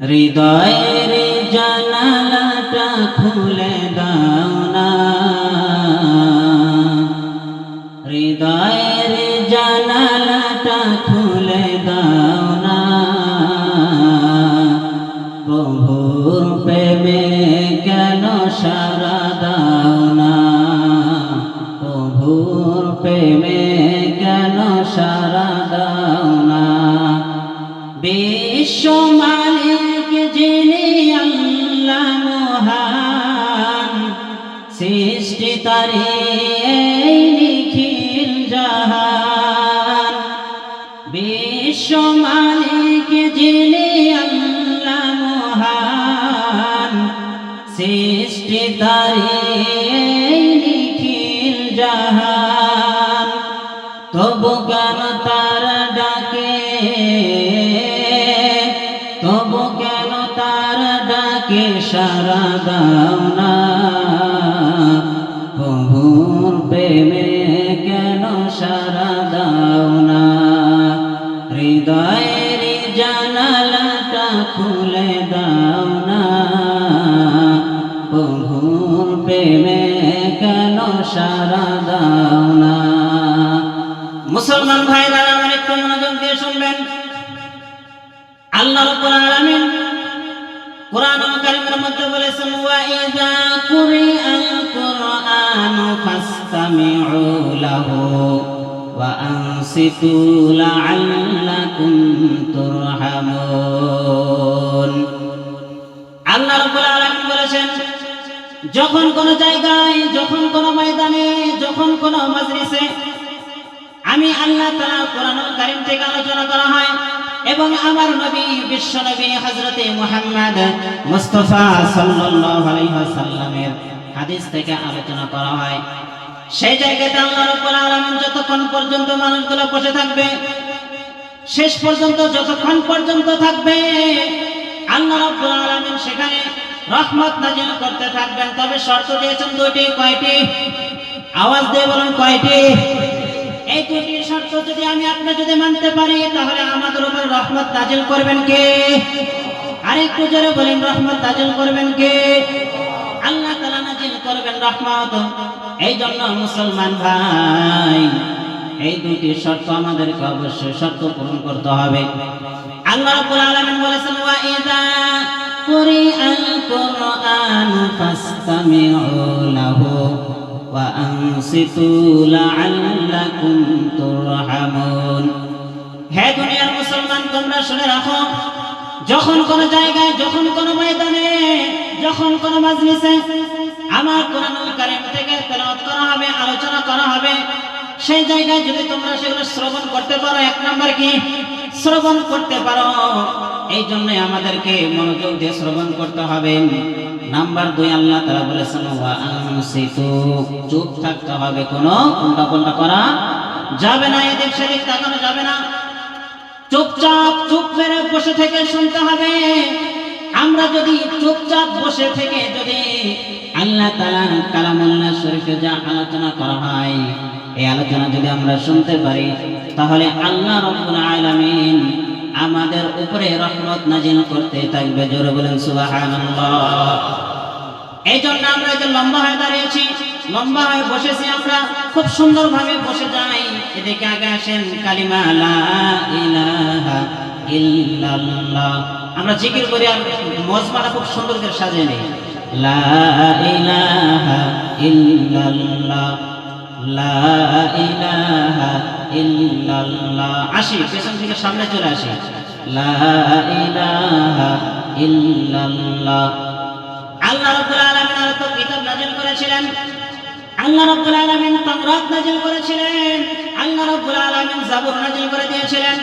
হৃদয়ের জানালাটা খুলে মহান সৃষ্টি তারে নিখিল জাহান। বিশ্ব মালিক যিনি আল্লাহ মহান সৃষ্টি তারে দাও না আনসিতু লাআল্লাকুম তুরহামুন আল্লাহ রাব্বুল আলামিন বলেছেন, যখন কোন জায়গায়, যখন কোন ময়দানে, যখন কোন মাজলিসে আমি আল্লাহ তাআলা কোরআনুল কারীম থেকে আলোচনা করা হয় এবং আমার নবী, বিশ্ব নবী হযরতে মুহাম্মদ মুস্তাফা সাল্লাল্লাহু আলাইহি ওয়াসাল্লামের হাদিস থেকে আলোচনা করা হয়। সেই জায়গাতে আল্লাহ রাব্বুল আলামিন যতক্ষণ পর্যন্ত মানুষগুলো বসে থাকবে, শেষ পর্যন্ত যতক্ষণ পর্যন্ত থাকবে, আল্লাহ রাব্বুল আলামিন সেখানে রহমত নাজিল করতে থাকবেন। তবে শর্ত দিয়েছেন দুটি কয়টি? আওয়াজ দিয়ে বলুন, কয়টি? এই দুটি শর্ত যদি আমি আপনি যদি মানতে পারি, তাহলে আমাদের উপর রহমত নাজিল করবেন কে? আরেকটু জোরে বলেন, রহমত নাজিল করবেন কে? আল্লাহ তাআলা নাজিল করবেন রহমত। এই জন্য মুসলমান ভাই, এই দুটি শর্ত আমাদেরকে অবশ্যই শর্ত পূরণ করতে হবে। আল্লাহ রাব্বুল বলেছেন, ওয়া হে দুনিয়ার মুসলমান, তোমরা শুনে রাখো যখন কোন জায়গায়, যখন কোন ময়দানে, যখন কোন মাজলিসে আমার কোরআনুল কারীম থেকে তেলাওয়াত করা হবে, আলোচনা করা হবে, সেই জায়গায় যদি তোমরা সেগুলো শ্রবণ করতে পারো, এক নাম্বার কি? শ্রবণ করতে পারো। এই জন্য আমাদেরকে মনোযোগ দিয়ে শ্রবণ করতে হবে। নাম্বার দুই, আল্লাহ তারা বলেছেন চুপ থাকতে হবে, কোনো উল্টা পাল্টা করা যাবে না, এদিক সেদিক তাকানো যাবে না। চুপচাপ, চুপ মেরে বসে থেকে শুনতে হবে। আমরা যদি চুপচাপ বসে থেকে যদি আল্লাহ তালার কালামুল্লাহ শরীফে যা আলোচনা করা হয়, এই আলোচনা যদি আমরা শুনতে পারি, তাহলে আল্লাহ রব্বুল আলামিন আমাদের উপরে রহমত নাজিল করতে থাকবে। জোরে বলেন সুবহানাল্লাহ। এই জন্য আমরা যে লম্বা হয়ে দাঁড়িয়েছি লম্বা হয়ে বসেছি আমরা, খুব সুন্দরভাবে বসে যাই। এদিকে আগে আসেন, কালিমা লা আমরা জিকির করি আর মজমাটা খুব সুন্দর করে সাজিয়ে নেই। লা আসি, পেছন থেকে সামনে চলে আসি। লা আল্লাহ তো করেছিলেন। আল্লাহ রাব্বুল আলামিন তাওরাত নাযিল করেছিলেন। আল্লাহ রাব্বুল আলামিন জাবুর নাযিল করে দিয়েছিলেন।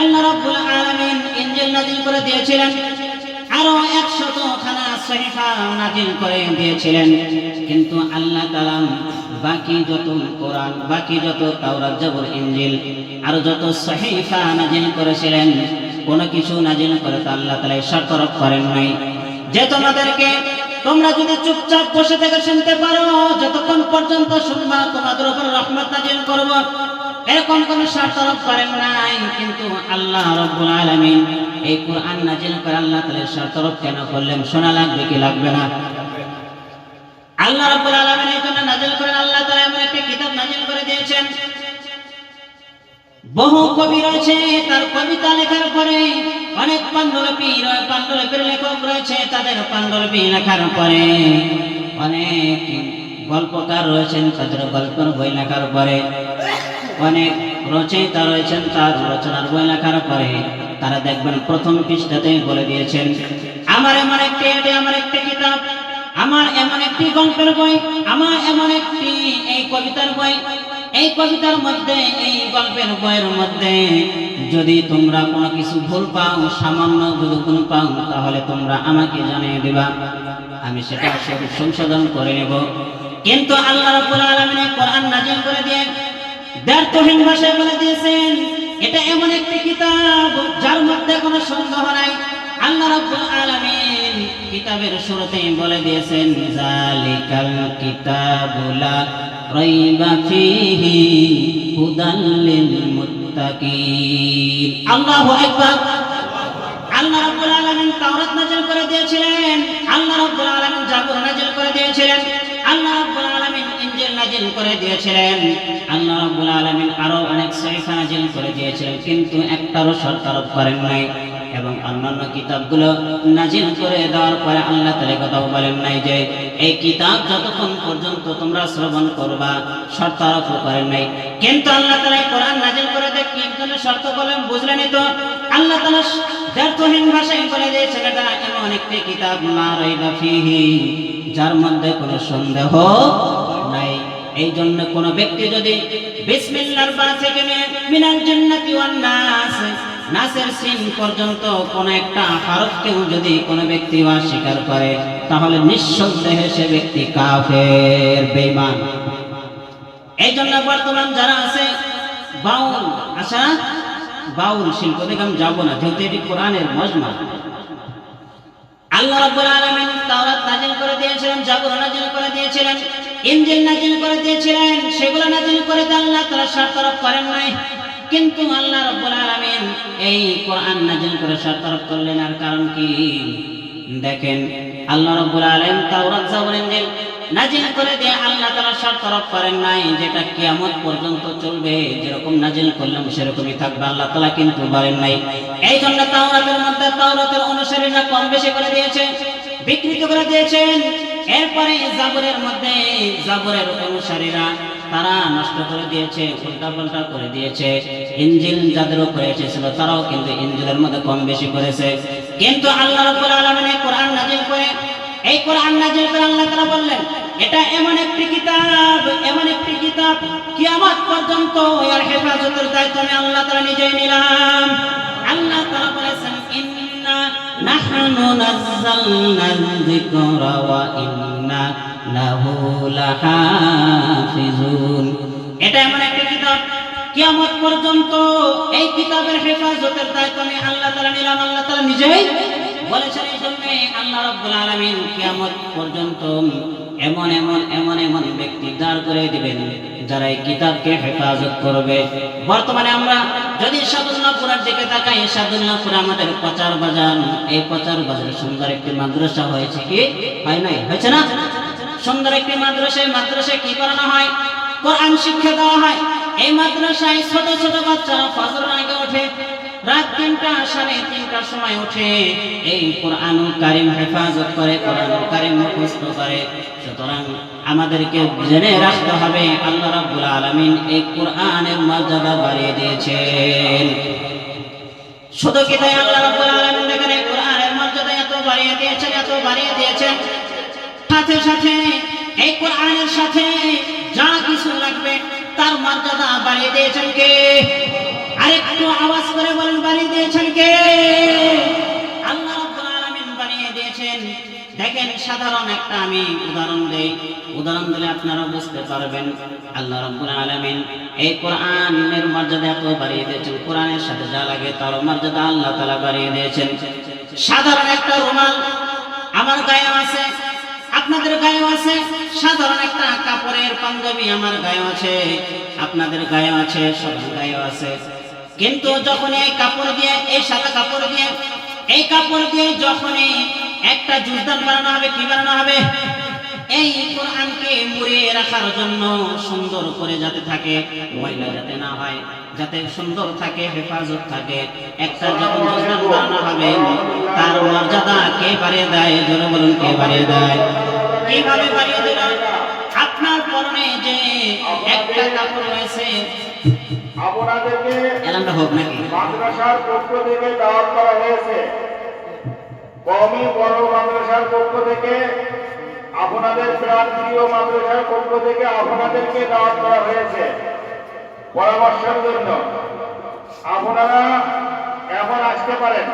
আল্লাহ রাব্বুল আলামিন ইনজিল নাযিল করে দিয়েছিলেন। আরও একশত খানা সহিফা নাযিল করে দিয়েছিলেন। কিন্তু আল্লাহ তাআলা বাকি যত কোরআন, বাকি যত তাওরাত, জাবুর, ইনজিল, আর যত সহিফা নাযিল করেছিলেন, কোনো কিছু নাযিল করে তো আল্লাহ তাআলা শর্ত করেন নাই। যে তোমাদেরকে তোমরা যদি চুপচাপ বসে থেকে শুনতে পারো, যতক্ষণ পর্যন্ত শুনবা তোমাদের উপর রহমত নাজিল করব, এরকম কোন আরোপ করেন নাই, কিন্তু আল্লাহ রব্বুল আলামিন এই কোরআন নাজিল করে আল্লাহ তাআলা আরোপ কেন করলেন, শোনা লাগবে কি লাগবে না? আল্লাহ রাব্বুল আলামিন এই জন্য নাজিল করেন, আল্লাহ তাআলা এমন একটি কিতাব নাজিল করে দিয়েছেন বহু কবি রয়েছে, তার কবিতা লেখার পরে অনেক পাণ্ডুলিপি পাণ্ডুলিপির লেখক রয়েছে, তাদের পাণ্ডুলিপি লেখার পরে অনেক গল্পকার রয়েছেন, তাদের গল্পের বই লেখার পরে অনেক রচয়িতা রয়েছেন, তার রচনার বই লেখার পরে তারা দেখবেন প্রথম পৃষ্ঠাতে বলে দিয়েছেন, আমার এমন একটি আমার একটি কিতাব, আমার এমন একটি গল্পের বই, আমার এমন একটি এই কবিতার বই এই কবিতার মধ্যে, এই গল্পের বইয়ের মধ্যে যদি তোমরা কোনো কিছু ভুল পাও, সামান্য যদি ভুল পাও, তাহলে তোমরা আমাকে জানিয়ে দিবা। আমি সেটা সংশোধন করে নেব। কিন্তু আল্লাহ রাব্বুল আলামিন কোরআন নাজিল করে দিয়ে ব্যর্থহীন ভাষায় বলে দিয়েছেন, এটা এমন একটি কিতাব যার মধ্যে কোনো সন্দেহ নাই। আল্লাহ রাব্বুল আলামিন কিতাবের শুরুতেই বলে দিয়েছেন জালিকাল কিতাবুলা ফিহি হুদাল লিল মুত্তাকিন। আল্লাহু আকবার। আল্লাহ রাব্বুল আলামিন তাওরাত নাযিল করে দিয়েছিলেন। আল্লাহ রাব্বুল আলামিন জাবুর নাযিল করে দিয়েছিলেন। আল্লাহ রাব্বুল আলামিন ইনজিল নাযিল করে দিয়েছিলেন। আল্লাহ রাব্বুল আলামিন আরও অনেক সহিফা নাযিল করে দিয়েছিলেন, কিন্তু একটারও শর্ত আরোপ করেন নাই। এবং অন্যান্য কিতাবগুলো নাজিল করে দেওয়ার পরে আল্লাহ তাআলা কথাও বলেন নাই যে, এই কিতাব যতক্ষণ পর্যন্ত তোমরা শ্রবণ করবা, শর্ত আরোপ করেন নাই। কিন্তু আল্লাহ এই কোরআন নাজিল করে দেয় কি জন্য শর্ত বলেন বুঝলেনই তো? আল্লাহ তাআলা ব্যর্থহীন ভাষায় বলে দিয়েছেন, এটা এমন একটি কিতাব না রইবা ফিহি যার মধ্যে কোনো সন্দেহ নাই। এই জন্য কোন ব্যক্তি যদি বিসমিল্লাহর বা থেকে নিয়ে মিনাল জান্নাতি ওয়ান নাস নাসের সিন পর্যন্ত কোন একটা হরফকেও যদি কোন ব্যক্তি অস্বীকার করে, তাহলে নিঃসন্দেহে সে ব্যক্তি কাফের, বেঈমান। এই জন্য বর্তমান যারা আছে, বাউল আশা বাউল শিল্প থেকে আমি যাব না, যেহেতু এটি কোরআনের মজমা। আল্লাহ রাব্বুল আলামিন তাওরাত নাযিল করে দিয়েছিলেন, জাবুর নাযিল করে দিয়েছিলেন, ইনজিল নাযিল করে দিয়েছিলেন, সেগুলো নাযিল করে আল্লাহ তাআলা শর্তারোপ করেন নাই। কিন্তু আল্লাহ রাব্বুল আলামিন এই কোরআন নাযিল করে শর্তারোপ করলেন, আর কারণ কি? দেখেন, আল্লাহ রাব্বুল আলামিন তাওরাত জাবুর ইনজিল নাজিল করে দিয়ে আল্লাহ তাআলা আরোপ করেন নাই যেটা কিয়ামত পর্যন্ত চলবে। যেরকম নাজিল করলাম, সেরকমই থাকবে, আল্লাহ তাআলা কিন্তু বলেন নাই। এই জন্য তাওরাতের মধ্যে তাওরাতের অনুসারীরা কম বেশি করে দিয়েছে, বিকৃত করে দিয়েছেন। এরপরে জাবরের মধ্যে, জাবরের অনুসারীরা তারা নষ্ট করে দিয়েছে উল্টা পাল্টা করে দিয়েছে। ইঞ্জিল যাদের উপরে এসেছিল তারাও, কিন্তু ইঞ্জিলের মধ্যে কম বেশি করেছে। কিন্তু আল্লাহ রাব্বুল আলামিন এই কোরআন নাজিল করে, এই কোরআন নাজিল করে আল্লাহ তাআলা বললেন, এটা এমন একটি কিতাব, এমন একটি কিতাব, কিয়ামত পর্যন্ত এর হেফাজতের দায়িত্ব আমি আল্লাহ তাআলা নিজেই নিলাম। আল্লাহ তাআলা বলেছেন, ইন্না নাহনু নাযালনা যিকরা ওয়া ইন্না এটা এমন একটা কিতাব। কিয়ামত পর্যন্ত এই কিতাবের হেফাজতের দায়িত্ব আমি আল্লাহ তাআলা নিলাম। আল্লাহ তাআলা নিজেই বলেছেন এই জন্য আল্লাহ রাব্বুল আলামিন কিয়ামত পর্যন্ত এমন এমন এমন এমন ব্যক্তি দাঁড় করে দিবেন যারা এই কিতাবকে হেফাজত করবে। বর্তমানে আমরা যদি সাদুল্লাহপুরের দিকে তাকাই, সাদুল্লাহপুর আমাদের প্রচার বাজার এই প্রচার বাজারে সুন্দর একটি মাদ্রাসা হয়েছে কি? হয় নাই? হয়েছে না? সুন্দর একটি মাদ্রাসায় মাদ্রাসায় কি করানো হয়? কোরআন শিক্ষা দেওয়া হয়। এই মাদ্রাসায় ছোট ছোট বাচ্চারা ফজর আগে ওঠে, রাত তিনটা সাড়ে তিনটার সময় উঠে এই কোরআন কারিম হেফাজত করে কোরআন কারিম মুখস্থ করে। সুতরাং আমাদেরকে জেনে রাখতে হবে, আল্লাহ রাব্বুল আলামিন এই কোরআনের মর্যাদা বাড়িয়ে দিয়েছেন। শুধু কি তাই আল্লাহ রাব্বুল আলামিন এই কোরআনের মর্যাদা এত বাড়িয়ে দিয়েছেন, এত বাড়িয়ে দিয়েছেন? সাথে সাথে, এই কোরআনের সাথে যা কিছু লাগবে, তার মর্যাদা বাড়িয়ে দিয়েছেন কে? আরেকটু আওয়াজ করে বলেন, বাড়িয়ে দিয়েছেন কে? আল্লাহ রাব্বুল আলামিন বানিয়ে দিয়েছেন। দেখেন, সাধারণ একটা আমি উদাহরণ দেই। উদাহরণ দিলে আপনারা বুঝতে পারবেন। আল্লাহ রাব্বুল আলামিন এই কোরআনের মর্যাদা এত বাড়িয়ে দিয়েছেন। কোরআনের সাথে যা লাগে তার মর্যাদা আল্লাহ তাআলা বাড়িয়ে দিয়েছেন। সাধারণ একটা রুমাল আমার গায়ে আছে। আপনাদের গায়েও আছে? সাধারণ একটা কাপড়ের পাঞ্জাবি আমার গায়েও আছে। আপনাদের গায়েও আছে, সবার গায়েও আছে। কিন্তু যখন এই কাপড় দিয়ে, এই সাদা কাপড় দিয়ে, এই কাপড় দিয়ে যখনই একটা জুলদান বানানো হবে, কি বানানো হবে? এই কোরআনকে মুড়িয়ে রাখার জন্য সুন্দর করে যাতে থাকে ময়লা যাতে না হয় যাতে সুন্দর থাকে হেফাজত থাকে। একটা যখন জুজদান বানানো হবে তার মর্যাদা কে বাড়িয়ে দেয়? জোরে বলুন কে বাড়িয়ে দেয়? কীভাবে বাড়িয়ে দিল? আপনার পরনে যে একটা কাপড় রয়েছে। আপনাদেরকে এলামটা হোক নাকি? মাদ্রাসার পক্ষ থেকে দাওয়াত করা হয়েছে। কমি বড় মাদ্রাসার পক্ষ থেকে আপনাদের প্রান্তীয় মাদ্রাসার পক্ষ থেকে আপনাদেরকে দাওয়াত করা হয়েছে। পরামর্শের জন্য। আপনারা এখন আসতে পারেন।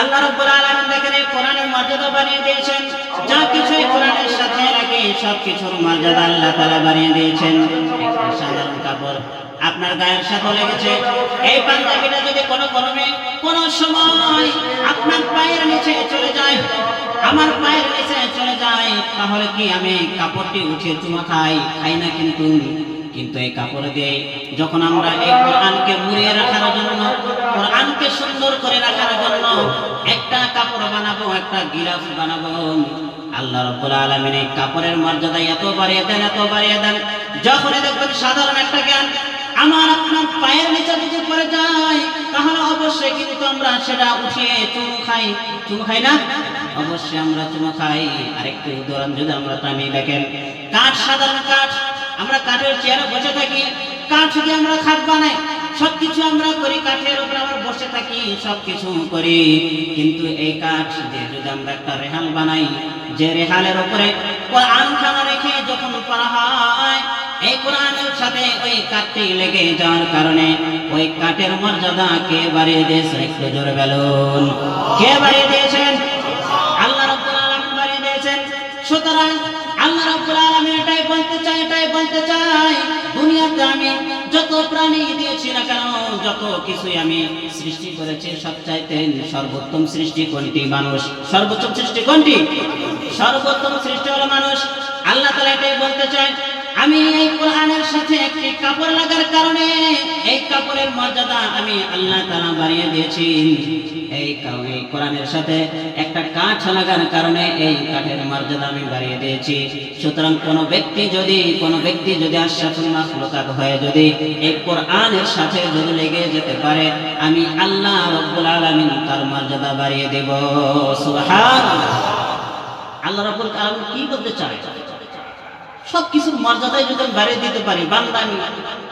আল্লাহ আলামিন দেখেন কোরআনের মর্যাদা বাড়িয়ে দিয়েছেন। যা কিছু কোরআনের সাথে লাগে সব কিছুর মর্যাদা আল্লাহ তাআলা বাড়িয়ে দিয়েছেন। সাধারণ কাপড় আপনার গায়ের সাথে লেগেছে। এই যদি কর্মে কোনো সময় আপনার পায়ের নিচে চলে যায়, আমার পায়ের নিচে চলে যায়, তাহলে কি আমি কাপড়টি উঠিয়ে চুমা খাই? খাই না কিন্তু। কিন্তু এই কাপড় দিয়ে যখন আমরা এই কোরআনকে মুড়িয়ে রাখার জন্য, কোরআনকে সুন্দর করে রাখার জন্য একটা কাপড় বানাবো, একটা গিলাফ বানাবো, আল্লাহ রাব্বুল আলামিন এই কাপড়ের মর্যাদা এত বাড়িয়ে দেন, এত বাড়িয়ে দেন। যখনই দেখবেন সাধারণ একটা জ্ঞান আমার আপনার পায়ের নিচে যদি পড়ে যায়, তাহলে অবশ্যই কিন্তু আমরা সেটা উঠিয়ে চুমু খাই। চুমু খাই না? অবশ্যই আমরা চুমু খাই। আরেকটু উদাহরণ যদি আমরা টানি দেখেন। কাঠ, সাধারণ কাঠ। আমরা কাঠের চেয়ারে বসে থাকি। কাঠ দিয়ে আমরা খাট বানাই, সবকিছু আমরা করি। কাঠের উপরে আমরা বসে থাকি, সবকিছু করি। কিন্তু এই কাঠ দিয়ে যদি আমরা একটা রেহাল বানাই, যে রেহালের উপরে কোরআন খানা রেখে যখন পড়া হয় এই কোরআনের সাথে ওই কাঠটি লেগে যাওয়ার কারণে ওই কাঠের মর্যাদা কে বাড়িয়ে দিয়েছে? একটু জোরে বেলুন। কে বাড়িয়ে দিয়েছেন? আল্লাহ রাব্বুল আলামিন বাড়িয়ে দিয়েছেন। সুতরাং আল্লাহ রাব্বুল আলামিন এটাই বলতে চাই এটাই বলতে চাই দুনিয়াতে আমি যত প্রাণী দিয়েছি না কেন, যত কিছুই আমি সৃষ্টি করেছি সবচাইতে সর্বোত্তম সৃষ্টি কোনটি? মানুষ। সর্বোত্তম সৃষ্টি কোনটি? সর্বোত্তম সৃষ্টি হলো মানুষ। আল্লাহ তাআলা এটাই বলতে চায় আমি এই কোরআনের সাথে একটি কাপড় লাগার কারণে এই কাপড়ের মর্যাদা আমি আল্লাহ তাআলা বাড়িয়ে দিয়েছি এই কোরআনের সাথে একটা কাঠ লাগার কারণে এই কাঠের মর্যাদা আমি বাড়িয়ে দিয়েছি। সুতরাং কোন ব্যক্তি যদি কোনো ব্যক্তি যদি আশরাফুল মাখলুকাত হয়ে যদি এই কোরআনের সাথে যদি লেগে যেতে পারে, আমি আল্লাহ রব্বুল আলামিন তার মর্যাদা বাড়িয়ে দেব। সুবহানাল্লাহ। আল্লাহ রাব্বুল আলামিন কি বলতে চায়? সব কিছুর মর্যাদায় যদি আমি বাড়িয়ে দিতে পারি, বান্দা আমি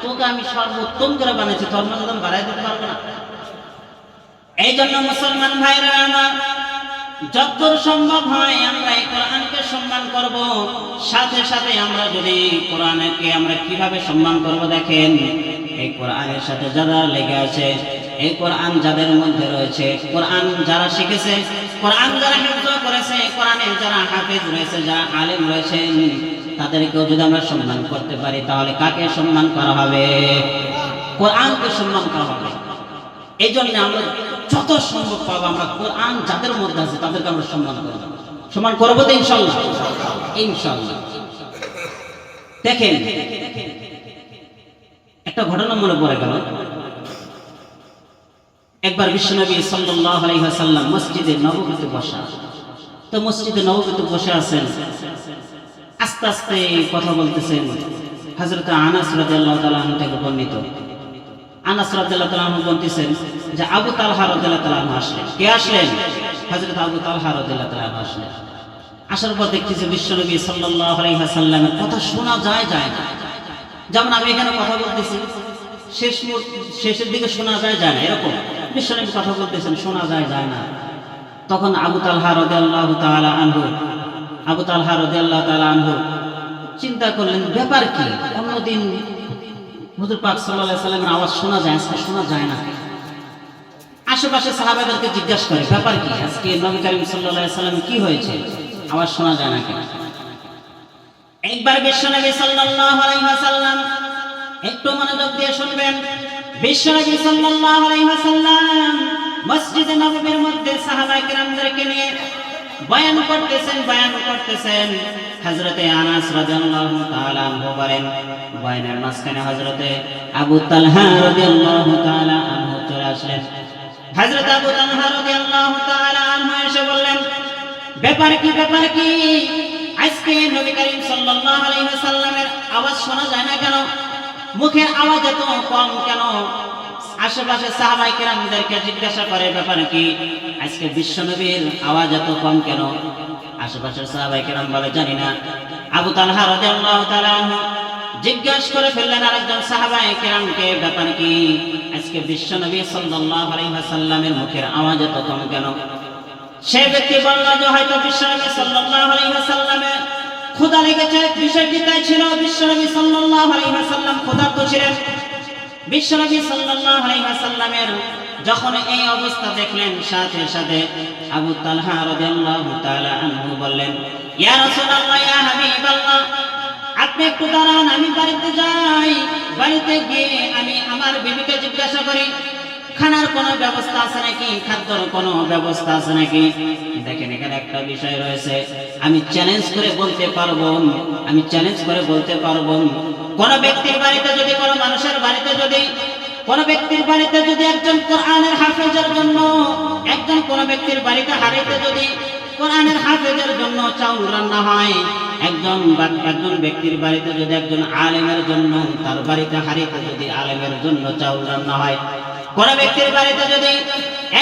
তোকে আমি সর্বোত্তম করে বানিয়েছি, তোর মর্যাদা বাড়াই দিতে পারব না। এই জন্য মুসলমান ভাইরা আমার যতদূর সম্ভব হয় আমরা এই কোরআনকে সম্মান করব। সাথে সাথে আমরা যদি কোরআনকে আমরা কীভাবে সম্মান করব দেখেন, এই কোরআনের সাথে যারা লেগে আছে, এই কোরআন যাদের মধ্যে রয়েছে, কোরআন যারা শিখেছে, কোরআন যারা হিফজ করেছে, কোরআনের যারা হাফেজ রয়েছে, যারা আলেম রয়েছেন তাদেরকেও যদি আমরা সম্মান করতে পারি, তাহলে কাকে সম্মান করা হবে? কোরআনকে সম্মান করা হবে। এই জন্য আমরা যত সম্ভব পাবো, আমরা কোরআন যাদের মধ্যে আছে তাদেরকে আমরা সম্মান করব। সম্মান করব তো ইনশাল্লাহ। ইনশাল্লাহ। দেখেন, একটা ঘটনা মনে পড়ে গেল। একবার বিশ্বনবী ওয়াসাল্লাম মসজিদে নববীতে বসা। তো মসজিদে নববীতে বসে আছেন আস্তে আস্তে কথা বলতেছেন হযরত আনাস রাদিয়াল্লাহু তাআলা আনহু থেকে বর্ণিত। আনাস রাদিয়াল্লাহু তাআলা আনহু বলতেছেন যে, আবু তালহা রাদিয়াল্লাহু তাআলা আনহু আসলেন কে আসলেন? হযরত আবু তালহা রাদিয়াল্লাহু তাআলা আনহু আসলেন। আসার পর দেখতেছে বিশ্বনবী সাল্লাল্লাহু আলাইহি ওয়াসাল্লামের কথা শোনা যায় যায় না। যেমন আমি এখানে কথা বলতেছি, শেষ শেষের দিকে শোনা যায় যায় না, এরকম। বিশ্বনবী কথা বলতেছেন, শোনা যায় যায় না। তখন আবু তালহা রাদিয়াল্লাহু তাআলা আনহু আবু তালহা রাদিয়াল্লাহু তাআলা আনহু চিন্তা করলেন, ব্যাপার কি? অন্যদিন হুজুর পাক আলাইহি সাল্লামের আওয়াজ শোনা যায়, আজকে শোনা যায় না। আশেপাশে সাহাবাদেরকে জিজ্ঞাসা করে, ব্যাপার কি? আজকে নবী করিম আলাইহি সাল্লাম কি হয়েছে? আওয়াজ শোনা যায় না কেন? একবার বিশ্বনবী সাল্লাল্লাহু আলাইহি ওয়াসাল্লাম একটু মনোযোগ দিয়ে শুনবেন। বিশ্বনবী সাল্লাল্লাহু আলাইহি ওয়াসাল্লাম মসজিদে নববীর মধ্যে সাহাবা কিরামদেরকে নিয়ে বয়ান করতেছেন বয়ান করতেছেন। হযরতে আনাস রাদিয়াল্লাহু তাআলা আনহু বলেন, বয়ানের মাঝখানে হযরতে আবু তালহা রাদিয়াল্লাহু তাআলা আনহু চলে আসলেন। হযরত আবু তালহা রাদিয়াল্লাহু তাআলা আনহু এসে বললেন, ব্যাপার কি ব্যাপার কি? আজকে নবী করিম সাল্লাল্লাহু আলাইহি ওয়াসাল্লামের আওয়াজ শোনা যায় না কেন? মুখের আওয়াজ এত কম কেন? আশেপাশে সাহাবাই কেরামদেরকে জিজ্ঞাসা করে, ব্যাপার কি? আজকে বিশ্বনবীর আওয়াজ এত কম কেন? আশেপাশের সাহাবাই কেরাম বলে, জানি না। আবু তালহা রাদিয়াল্লাহু তাআলা জিজ্ঞাসা করে ফেললেন আরেকজন সাহাবাই কেরামকে, ব্যাপার কি? আজকে বিশ্বনবী সাল্লাল্লাহু আলাইহি ওয়াসাল্লামের মুখের আওয়াজ এত কম কেন? সে ব্যক্তি বলল যে, হয়তো বিশ্বনবী সাল্লাল্লাহু আলাইহি ওয়াসাল্লামের ক্ষুধা লেগেছে। বিষয়টি তাই ছিল, বিশ্বনবী সাল্লাল্লাহু আলাইহি ওয়াসাল্লাম ক্ষুধার্ত ছিলেন। বিশ্বনবী ওয়াসাল্লামের যখন এই অবস্থা দেখলেন, সাথে সাথে আবু তালহা রাদিয়াল্লাহু তাআলা আনহু বললেন, ইয়া রাসূলুল্লাহ, ইয়া হাবিবাল্লাহ, আপনি একটু দাঁড়ান, আমি বাড়িতে যাই। বাড়িতে গিয়ে আমি আমার বিবিকে জিজ্ঞাসা করি খানার কোনো ব্যবস্থা আছে নাকি? খাদ্যর কোনো ব্যবস্থা আছে নাকি? দেখেন, এখানে একটা বিষয় রয়েছে। আমি চ্যালেঞ্জ করে বলতে পারব, আমি চ্যালেঞ্জ করে বলতে পারব। কোন ব্যক্তির বাড়িতে যদি, কোনো মানুষের বাড়িতে যদি, কোন ব্যক্তির বাড়িতে যদি একজন কোরআনের হাফেজের জন্য, একজন কোন ব্যক্তির বাড়িতে হারিতে যদি কোরআনের হাফেজের জন্য চাউল রান্না হয়, একজন একজন ব্যক্তির বাড়িতে যদি একজন আলেমের জন্য, তার বাড়িতে হারিতে যদি আলেমের জন্য চাউল রান্না হয় কোন ব্যক্তির বাড়িতে যদি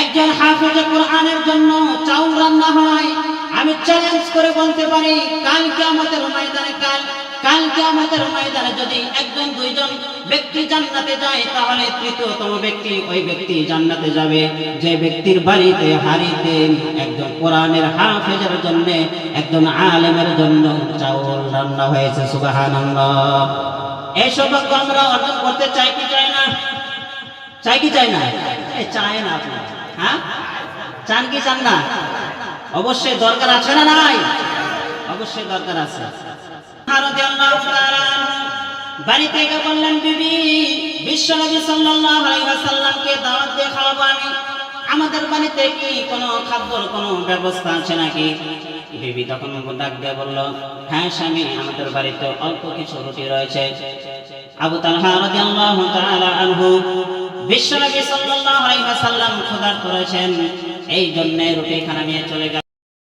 একজন হাফেজ কোরআনের জন্য চাউল রান্না হয়, আমি চ্যালেঞ্জ করে বলতে পারি, কাল কিয়ামতের ময়দানে, কাল কাল কিয়ামতের ময়দানে যদি একজন, দুইজন ব্যক্তি জান্নাতে যায়, তাহলে তৃতীয়তম ব্যক্তি ওই ব্যক্তি জান্নাতে যাবে। যে ব্যক্তির বাড়িতে হারিতে একজন কোরআনের হাফেজের জন্য, একজন আলেমের জন্য চাউল রান্না হয়েছে, সুবহানাল্লাহ। এই আমরা অর্জন করতে চাই কি চাই না? চাই কি চাই না? চায় না আপনি। হ্যাঁ? চান কি চান না? অবশ্যই দরকার আছে না নাই? অবশ্যই দরকার আছে। বাড়ি থেকে বললেন, বিবি, বিশ্বনবী সাল্লাল্লাহু আলাইহি ওয়াসাল্লামকে দাওয়াত দিয়ে খাওয়াবো আমি। আমাদের বাড়িতে কি কোনো খাদ্যর কোনো ব্যবস্থা আছে নাকি? বিবি তখন ডাক দিয়ে বলল হ্যাঁ স্বামী, আমাদের বাড়িতে অল্প কিছু রুটি রয়েছে। আবু তালহা রাদিয়াল্লাহু তাআলা আনহু বিশ্বনবী সাল্লাল্লাহু আলাইহি ওয়াসাল্লাম খোদার করেছেন এই জন্য রুটি খানা নিয়ে চলে গেল।